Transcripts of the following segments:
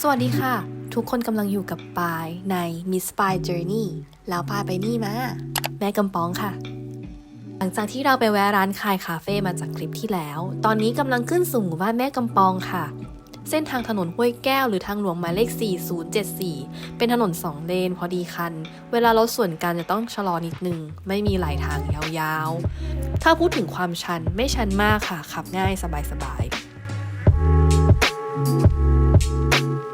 สวัสดีค่ะ ทุกคนกำลังอยู่กับปายใน Miss Pie Journey แล้วปายไปนี่มา แม่กำปองค่ะ หลังจากที่เราไปแวะร้านคายคาเฟ่มาจากคลิปที่แล้ว ตอนนี้กำลังขึ้นสู่หมู่บ้านแม่กำปองค่ะ เส้นทางถนนห้วยแก้วหรือทางหลวงหมายเลข 4074 เป็นถนน 2 เลนพอดีคัน เวลารถส่วนกันจะต้องชะลอนิดนึง ไม่มีหลายทางยาวๆ ถ้าพูดถึงความชันไม่ชันมากค่ะ ขับง่ายสบายๆ ส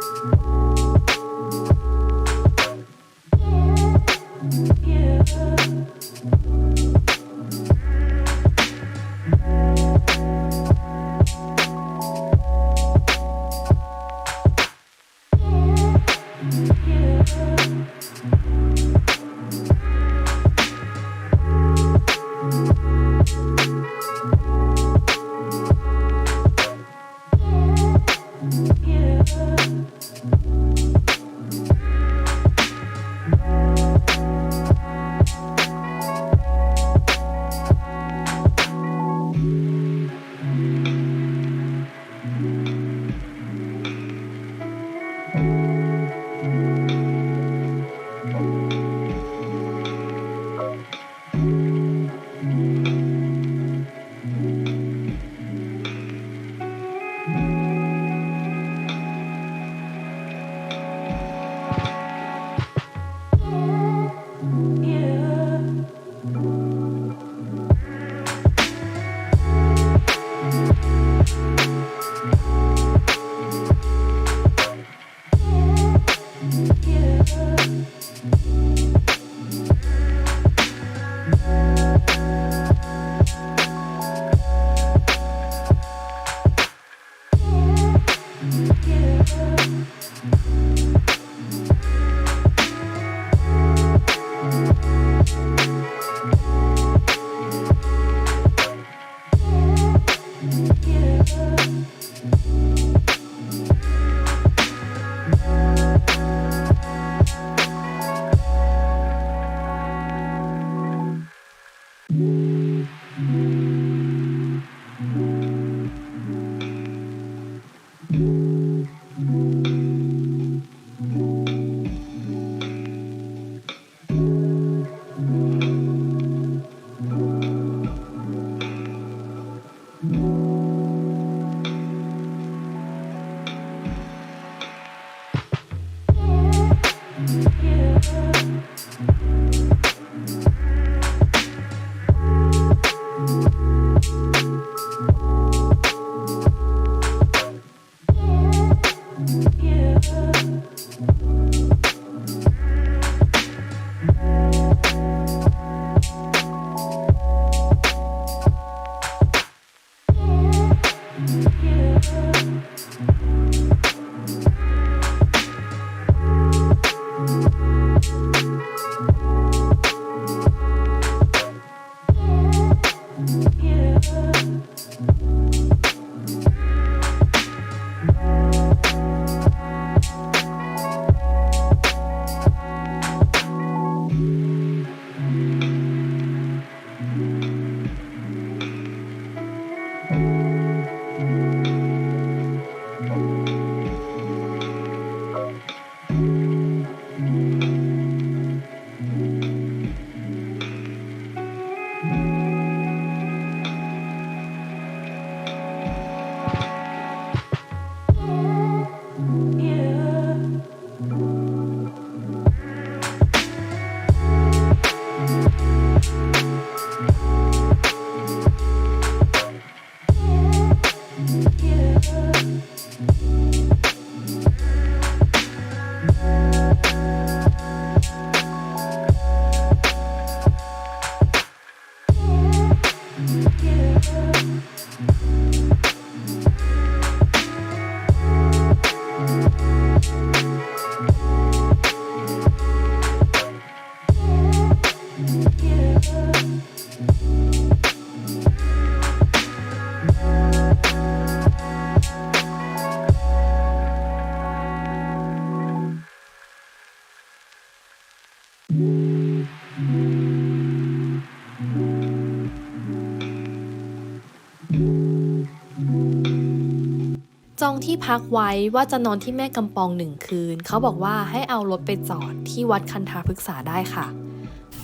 จองที่พักไว้ว่าจะนอนที่แม่กำปองหนึ่งคืน เขาบอกว่าให้เอารถไปจอดที่วัดคันธาพฤกษาได้ค่ะ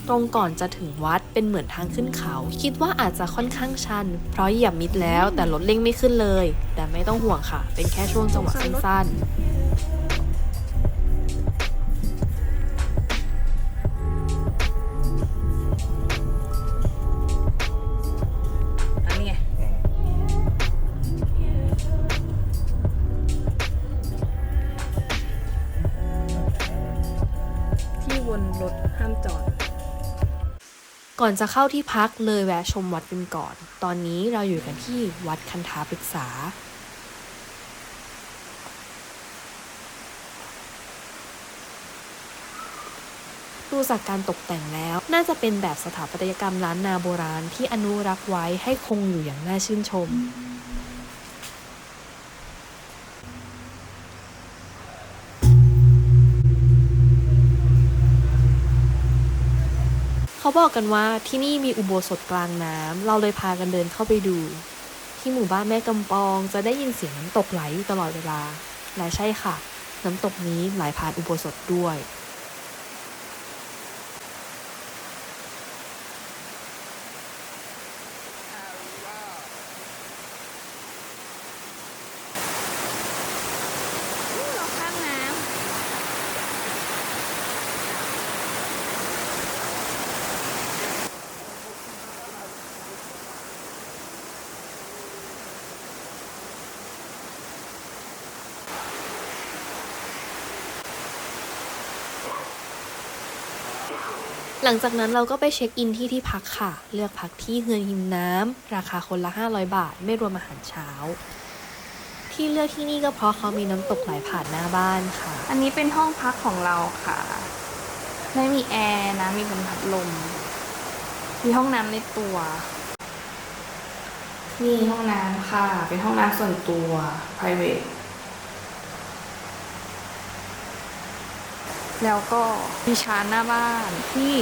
ตรงก่อนจะถึงวัดเป็นเหมือนทางขึ้นเขา คิดว่าอาจจะค่อนข้างชัน เพราะเหยียบมิดแล้วแต่รถเร่งไม่ขึ้นเลย แต่ไม่ต้องห่วงค่ะ เป็นแค่ช่วงจังหวะสั้นๆ อนจะเข้าที่พักเลยแวะชมวัดกันก่อน ตอนนี้เราอยู่กันที่วัดคันธาปรึกษา ดูจากการตกแต่งแล้ว น่าจะเป็นแบบสถาปัตยกรรมล้านนาโบราณที่อนุรักษ์ไว้ให้คงอยู่อย่างน่าชื่นชม เขาบอกกันว่าที่นี่มีอุโบสถกลางน้ำเราเลยพากันเดินเข้าไปดู ที่หมู่บ้านแม่กำปองจะได้ยินเสียงน้ำตกไหลอยู่ตลอดเวลา และใช่ค่ะ น้ำตกนี้ไหลผ่านอุโบสถด้วย เราข้างน้ หลังจากนั้นเราก็ไปเช็คอินที่ที่พักค่ะ เลือกพักที่เฮือนหิมน้ำ ราคาคนละ 500 บาท ไม่รวมอาหารเช้า ที่เลือกที่นี่ก็เพราะเขามีน้ำตกไหลผ่านหน้าบ้านค่ะำอันนี้เป็นห้องพักของเราค่ะ ไม่มีแอร์นะ มีเป็นพัดลม มีห้องน้ำในตัวมีห้องน้ำค่ะ เป็นห้องน้ำส่วนตัว private แล้วก็มีชานหน้าบ้านที่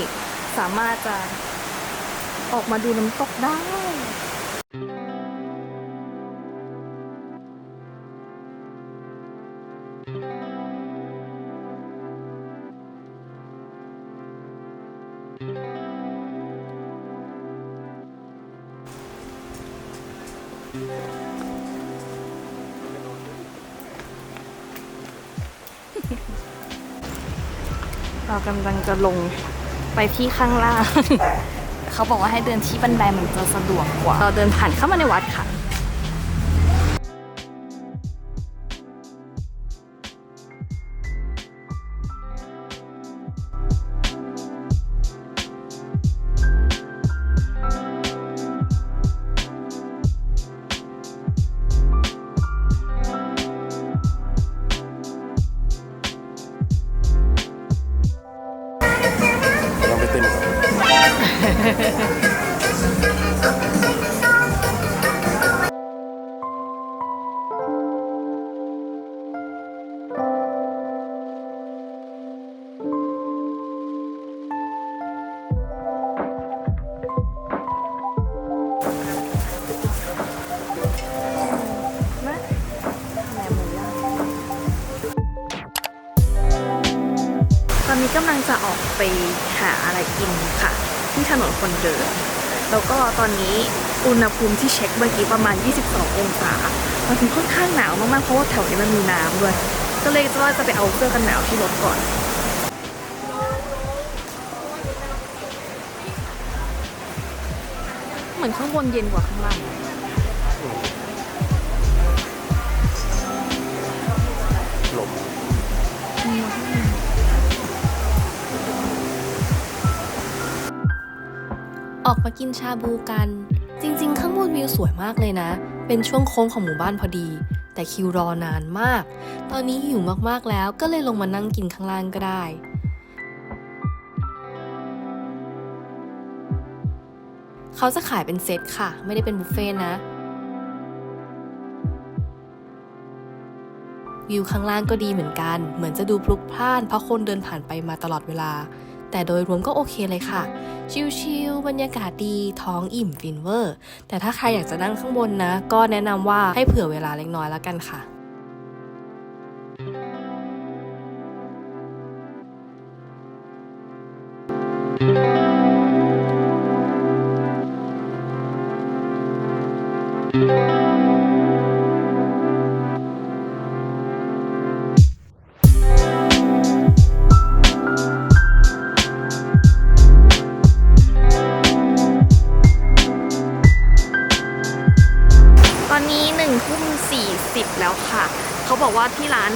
สามารถจะออกมาดูน้ำตกได้ เรากำลังจะลงไปที่ข้างล่าง เขาบอกว่าให้เดินที่บันไดมันจะสะดวกกว่า เราเดินผ่านเข้ามาในวัดค่ะ ลังจะออกไปหาอะไรกินค่ะ ที่ถนนคนเดิน แล้วก็ตอนนี้อุณหภูมิที่เช็คเมื่อกี้ประมาณ 22 องศามันค่อนข้างหนาวมากๆ เพราะว่าแถวนี้มันมีน้ำด้วย ก็เลยว่าจะไปเอาเสื้อกันหนาวที่รถก่อนเหมือนข้างบนเย็นกว่าข้างล่าง ออกมากินชาบูกัน จริงๆ ข้างบนวิวสวยมากเลยนะ เป็นช่วงโค้งของหมู่บ้านพอดี แต่คิวรอนานมาก ตอนนี้หิวมากๆแล้วก็เลยลงมานั่งกินข้างล่างก็ได้เขาจะขายเป็นเซตค่ะ ไม่ได้เป็นบุฟเฟ่นะ วิวข้างล่างก็ดีเหมือนกัน เหมือนจะดูพลุกพล่านเพราะคนเดินผ่านไปมาตลอดเวลา แต่โดยรวมก็โอเคเลยค่ะ ชิลๆบรรยากาศดีท้องอิ่มฟินเวอร์ แต่ถ้าใครอยากจะนั่งข้างบนนะ ก็แนะนำว่าให้เผื่อเวลาเล็กน้อยแล้วกันค่ะต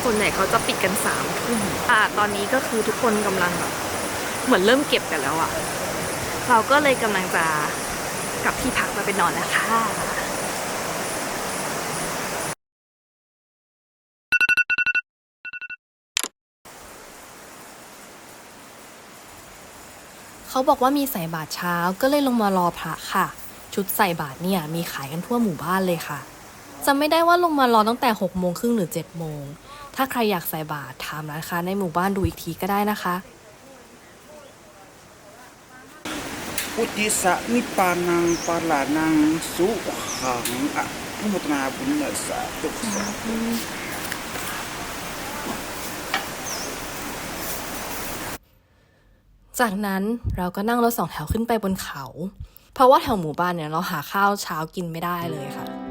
ส่วนใหญ่เขาจะปิดกันสามทุ่มอ่าตอนนี้ก็คือทุกคนกำลังแบบเหมือนเริ่มเก็บกันแล้วอะเราก็เลยกำลังจะกลับที่พักมาไปนอนแล้วค่ะเขาบอกว่ามีใส่บาตรเช้าก็เลยลงมารอพระค่ะ ชุดใส่บาตรเนี่ยมีขายกันทั่วหมู่บ้านเลยค่ะจำไม่ได้ว่าลงมารอตั้งแต่6กโมงครึ่งหรือ7จ็ดโมง ถ้าใครอยากใส่บาตรถามร้านค้าในหมู่บ้านดูอีกทีก็ได้นะคะพุทธิสะนิพพานังปาลานังสุขังอะพุทธนาบุญญาสาธุสาธุจากนั้นเราก็นั่งรถสองแถวขึ้นไปบนเขา เพราะว่าแถวหมู่บ้านเนี่ยเราหาข้าวเช้ากินไม่ได้เลยค่ะ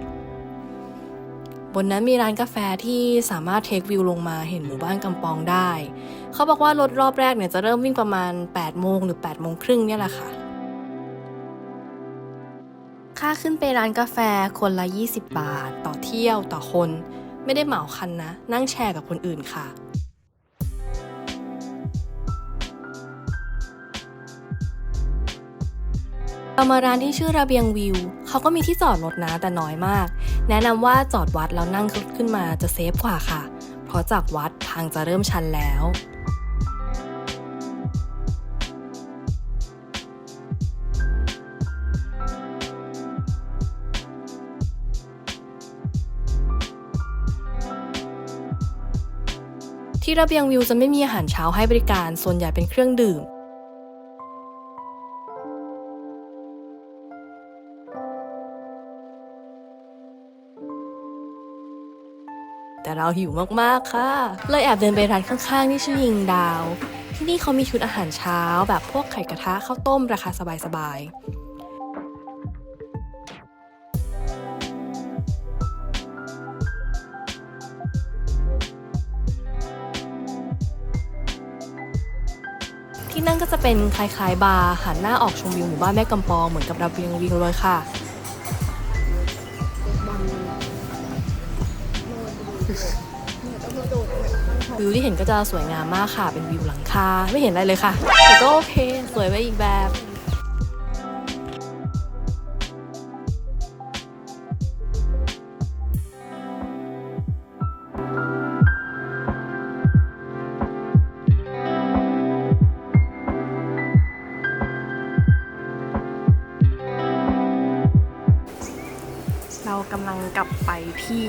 บนนั้นมีร้านกาแฟที่สามารถเทควิวลงมาเห็นหมู่บ้านกำปองได้ เขาบอกว่ารถรอบแรกเนี่ยจะเริ่มวิ่งประมาณ 8 โมงหรือ 8 โมงครึ่งเนี่ยแหละค่ะ ค่าขึ้นไปร้านกาแฟคนละ 20 บาท ต่อเที่ยวต่อคน ไม่ได้เหมาคันนะ นั่งแชร์กับคนอื่นค่ะ เรามาร้านที่ชื่อระเบียงวิว เขาก็มีที่จอดรถนะแต่น้อยมาก แนะนำว่าจอดวัดแล้วนั่งขึ้นมาจะเซฟกว่าค่ะ เพราะจากวัดทางจะเริ่มชันแล้วที่ระเบียงวิวจะไม่มีอาหารเช้าให้บริการ ส่วนใหญ่เป็นเครื่องดื่ม แต่เราหิวมากๆค่ะ เลยแอบเดินไปร้านข้างๆที่ชื่อยิงดาว ที่นี่เขามีชุดอาหารเช้า แบบพวกไข่กระทะข้าวต้มราคาสบายๆที่นั่นก็จะเป็นคล้ายๆบาร์หันหน้าออกชมวิวหมู่บ้านแม่กำปองเหมือนกับระเบียงวิวเลยค่ะ วิวที่เห็นก็จะสวยงามมากค่ะ เป็นวิวหลังคา ไม่เห็นอะไรเลยค่ะ แต่ก็โอเค สวยไปอีกแบบเรากำลังกลับไปที่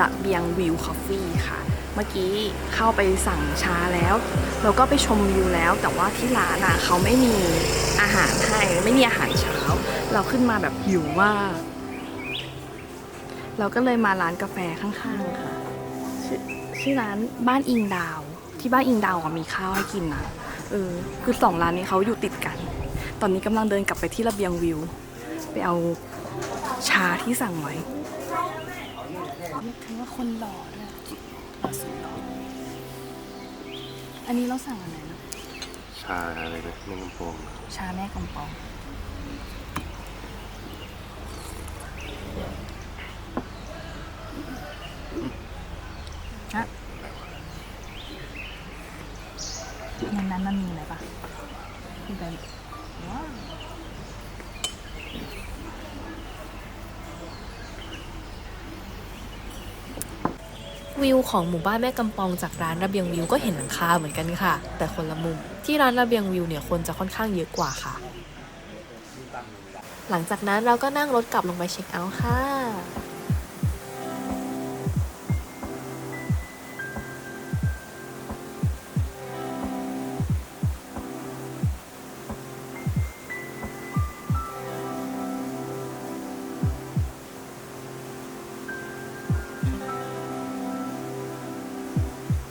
ระเบียงวิวคอฟฟี่ค่ะ เมื่อกี้เข้าไปสั่งชาแล้วเราก็ไปชมวิวแล้ว แต่ว่าที่ร้านอะเขาไม่มีอาหารให้ไม่มีอาหารเช้า เราขึ้นมาแบบหิวมากเราก็เลยมาร้านกาแฟข้างๆค่ะชื่อชื่อร้านบ้านอิงดาว ที่บ้านอิงดาวมีข้าวให้กินนะเออคือสองร้านนี้เขาอยู่ติดกัน ตอนนี้กำลังเดินกลับไปที่ระเบียงวิว ไปเอาชาที่สั่งไว้ นึกถึงว่าคนหล่อเนี่ยหล่อสุดหล่ออันนี้เราสั่งอะไรนะชาอะไรนะแมงกำปองชาแม่กำปอง ฮะ ในนั้นมันมีอะไรปะมีอะไรว้าว วิวของหมู่บ้านแม่กำปองจากร้านระเบียงวิวก็เห็นหลังคาเหมือนกันค่ะ แต่คนละมุม ที่ร้านระเบียงวิวเนี่ยคนจะค่อนข้างเยอะกว่าค่ะ หลังจากนั้นเราก็นั่งรถกลับลงไปเช็คเอาท์ค่ะ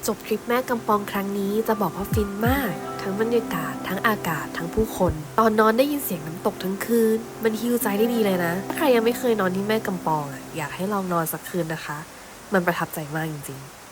จบทริปแม่กำปองครั้งนี้จะบอกว่าฟินมาก ทั้งบรรยากาศ ทั้งอากาศ ทั้งผู้คน ตอนนอนได้ยินเสียงน้ำตกทั้งคืน มันฮิวใจได้ดีเลยนะ ถ้าใครยังไม่เคยนอนที่แม่กำปองอะอยากให้ลองนอนสักคืนนะคะ มันประทับใจมากจริงๆ